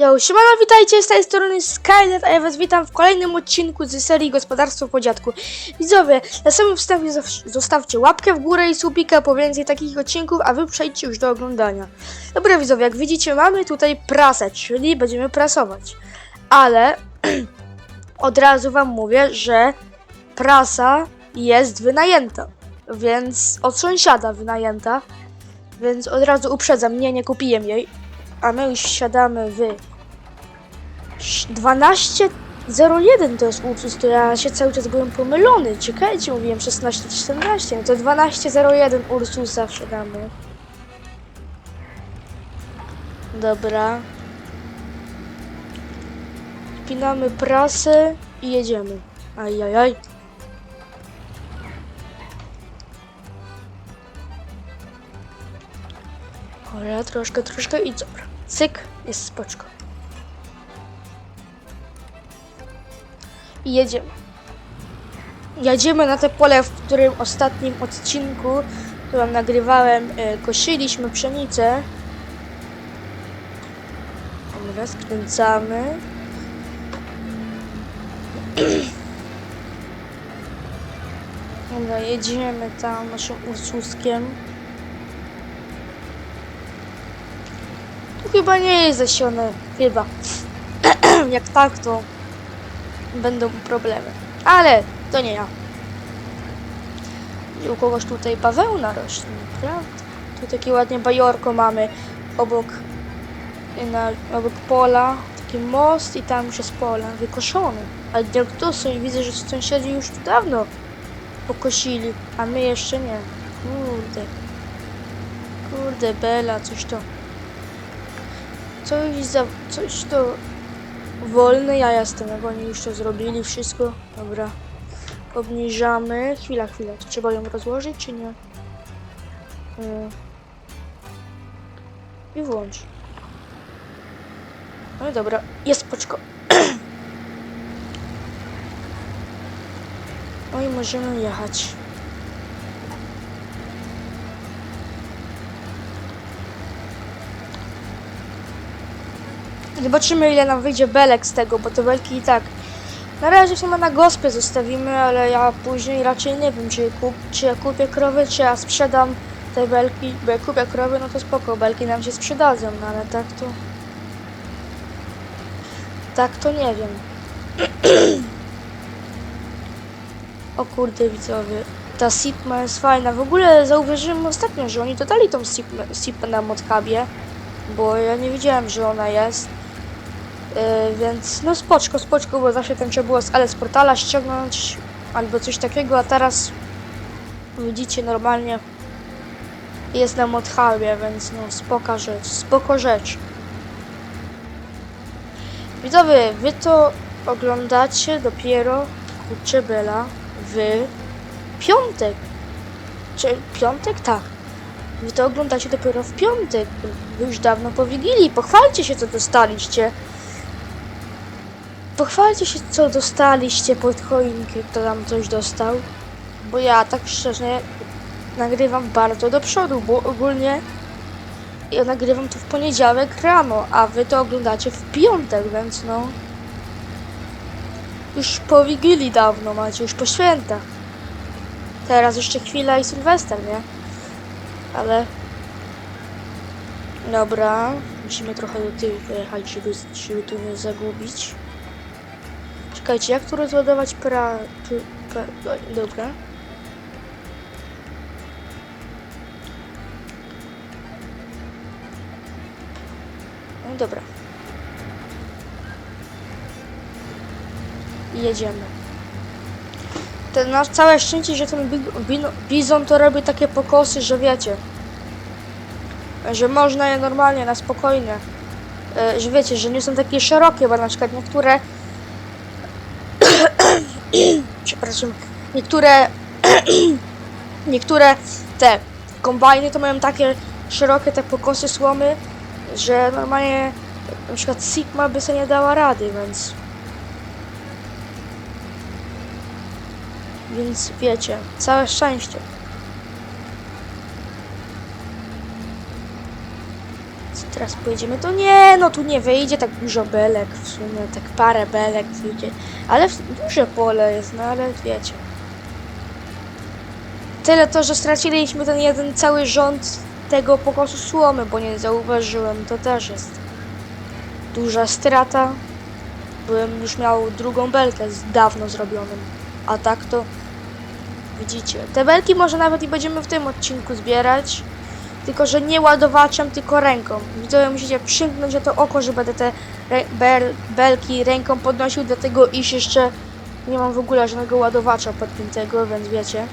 Yo, siemano, witajcie z tej strony Skynet, a ja was witam w kolejnym odcinku z serii Gospodarstwo po dziadku. Widzowie, na samym wstępie zostawcie łapkę w górę i subika po więcej takich odcinków, a wy przejdźcie już do oglądania. Dobra widzowie, jak widzicie mamy tutaj prasę, czyli będziemy prasować. Ale od razu wam mówię, że prasa jest wynajęta, więc od sąsiada wynajęta, więc od razu uprzedzam, nie, nie kupiłem jej, a my już siadamy w 12.01 to jest Ursus, to ja się cały czas byłem pomylony. Czekajcie, mówiłem 16.14, no to 12.01 Ursusa wsiadamy. Dobra. Spinamy prasę i jedziemy. Ajajaj. Dobra, troszkę, troszkę i dobra. Cyk, jest spoczko. I jedziemy. Jedziemy na te pole, w którym ostatnim odcinku, którym nagrywałem, e, kosiliśmy pszenicę. Dobra, skręcamy. Dobra, jedziemy tam naszym Ursuskiem. Tu chyba nie jest zasione, chyba. Jak tak, to będą problemy. Ale to nie ja. U kogoś tutaj bawełna rośnie, prawda? Tu takie ładnie bajorko mamy obok, na, obok pola. Taki most i tam już jest pola wykoszone. Ale są i widzę, że sąsiedzi już tu dawno pokosili, a my jeszcze nie. Kurde. Kurde, Bela, coś to... Coś za... coś to... Wolne ja jestem, jak oni już to zrobili, wszystko. Dobra. Obniżamy. Chwila, chwila. Trzeba ją rozłożyć, czy nie? Mm. I włącz. No i dobra. Jest poczko. No i możemy jechać. Zobaczymy ile nam wyjdzie belek z tego, bo te belki i tak. Na razie chyba na gospę zostawimy, ale ja później raczej nie wiem, czy, kup, czy ja kupię krowy, czy ja sprzedam te belki. Bo jak kupię krowy, no to spoko, belki nam się sprzedadzą, no ale tak to... Tak to nie wiem. o kurde widzowie, ta Sipma jest fajna. W ogóle zauważyłem ostatnio, że oni dodali tą Sipmę, Sipmę na modkabie, bo ja nie wiedziałem, że ona jest. Yy, więc no spoczko, spoczko, bo zawsze tam trzeba było z, z portala ściągnąć albo coś takiego, a teraz widzicie normalnie jest na modhubie, więc no spoka rzecz, spoko rzecz. Widzowie, wy to oglądacie dopiero kurczę Bela w piątek. Czy piątek? Tak. Wy to oglądacie dopiero w piątek. Wy już dawno po Wigilii. Pochwalcie się, co dostaliście. Pochwalcie się, co dostaliście pod choinkę, kto tam coś dostał. Bo ja tak szczerze nagrywam bardzo do przodu, bo ogólnie ja nagrywam to w poniedziałek rano, a wy to oglądacie w piątek, więc no... Już po Wigilii dawno macie, już po świętach. Teraz jeszcze chwila i Sylwester, nie? Ale... Dobra, musimy trochę do tyłu pojechać, żeby, żeby tu nie zagubić. Czekajcie, jak tu rozładować pra... P, p, o, dobra. No dobra. Jedziemy. Ten nasz całe szczęście, że ten bizon to robi takie pokosy, że wiecie. Że można je normalnie, na spokojnie. E, Że wiecie, że nie są takie szerokie, bo na przykład niektóre przepraszam, niektóre niektóre te kombajny to mają takie szerokie te pokosy słomy, że normalnie na przykład Sigma by sobie nie dała rady, więc więc wiecie, całe szczęście. Teraz pojedziemy, to nie, no tu nie wyjdzie tak dużo belek w sumie, tak parę belek wyjdzie. Ale duże pole jest, no ale wiecie. Tyle to, że straciliśmy ten jeden cały rząd tego pokosu słomy, bo nie zauważyłem, to też jest duża strata. Byłem już miał drugą belkę z dawno zrobioną, a tak to widzicie. Te belki może nawet i będziemy w tym odcinku zbierać, tylko że nie ładowaczem, tylko ręką. Widzowie musicie przymknąć na to oko, że będę te bel- belki ręką podnosił, dlatego iż jeszcze nie mam w ogóle żadnego ładowacza podpiętego, więc wiecie.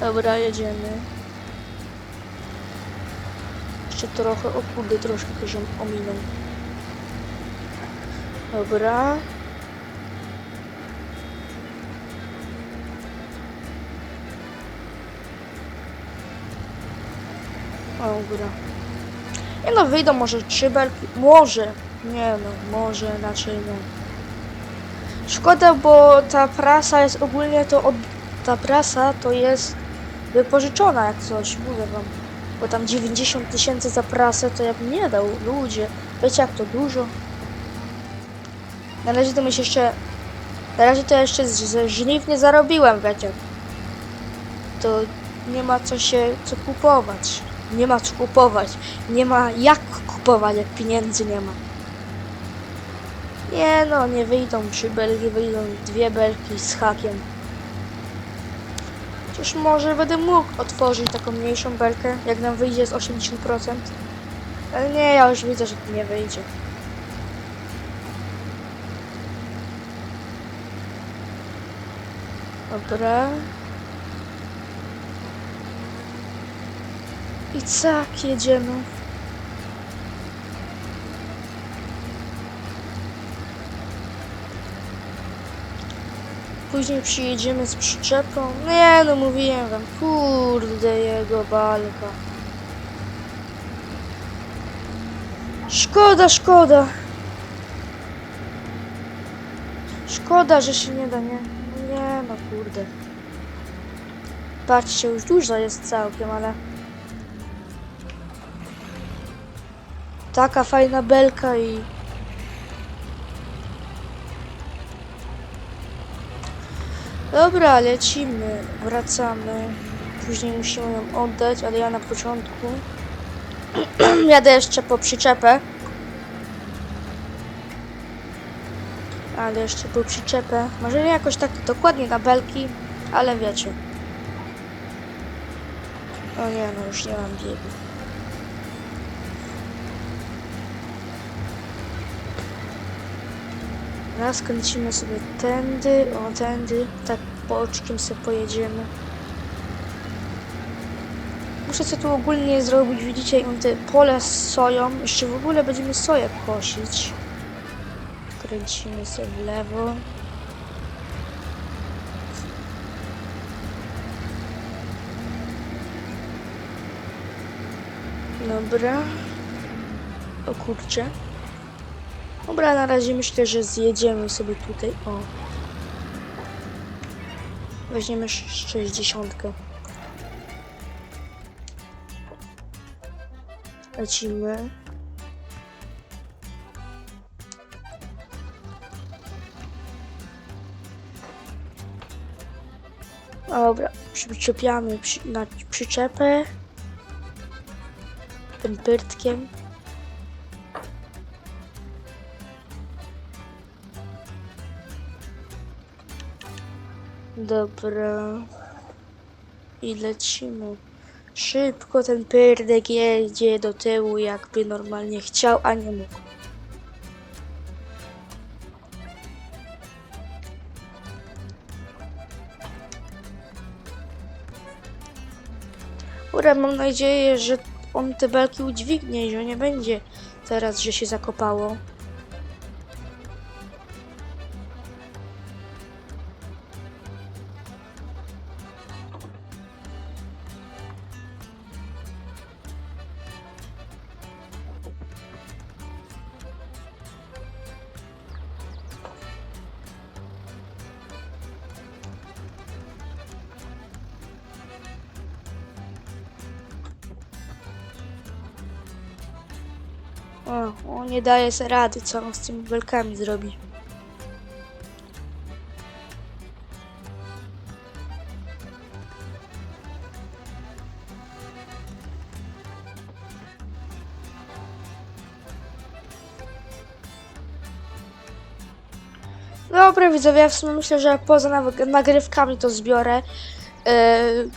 Dobra, jedziemy. Jeszcze trochę, o kurde, troszkę poziom ominął. Dobra. Dobra. Nie no, wyjdą może trzy belki. Może. Nie no, może raczej nie. Szkoda, bo ta prasa jest ogólnie to od... Ta prasa to jest wypożyczona jak coś, mówię wam. Bo tam 90 tysięcy za prasę to ja bym nie dał, ludzie. Wiecie jak to dużo? Na razie to mi jeszcze... Na razie to jeszcze z- żniw nie zarobiłem, wiecie. To nie ma co się, co kupować. Nie ma co kupować. Nie ma jak kupować, jak pieniędzy nie ma. Nie no, nie wyjdą trzy belki, wyjdą dwie belki z hakiem. Chociaż może będę mógł otworzyć taką mniejszą belkę, jak nam wyjdzie z 80%. Ale nie, ja już widzę, że nie wyjdzie. Dobra. I tak, jedziemy. Później przyjedziemy z przyczepą. Nie no, mówiłem wam, kurde jego balka. Szkoda, szkoda. Szkoda, że się nie da, nie? Nie no, kurde. Patrzcie, już dużo jest całkiem, ale... Taka fajna belka i... Dobra, lecimy, wracamy. Później musimy ją oddać, ale ja na początku jadę jeszcze po przyczepę. Ale jeszcze po przyczepę. Może nie jakoś tak dokładnie na belki, ale wiecie. O nie, no już nie mam biegu. Raz kręcimy sobie tędy, o tędy, tak boczkiem sobie pojedziemy. Muszę sobie tu ogólnie zrobić, widzicie, on te pole z soją. Jeszcze w ogóle będziemy soję kosić. Kręcimy sobie w lewo. Dobra. O kurczę. Dobra, na razie myślę, że zjedziemy sobie tutaj. O. Weźmiemy sz- 60. Lecimy. Dobra, przyczepiamy przy, na przyczepę tym pyrtkiem. Dobra. I lecimy. Szybko ten pyrdek jedzie do tyłu, jakby normalnie chciał, a nie mógł. Ura, mam nadzieję, że on te belki udźwignie i że nie będzie teraz, że się zakopało. O, on nie daje sobie rady, co on z tymi belkami zrobi. Dobra, widzowie, ja w sumie myślę, że poza nagrywkami to zbiorę. Yy,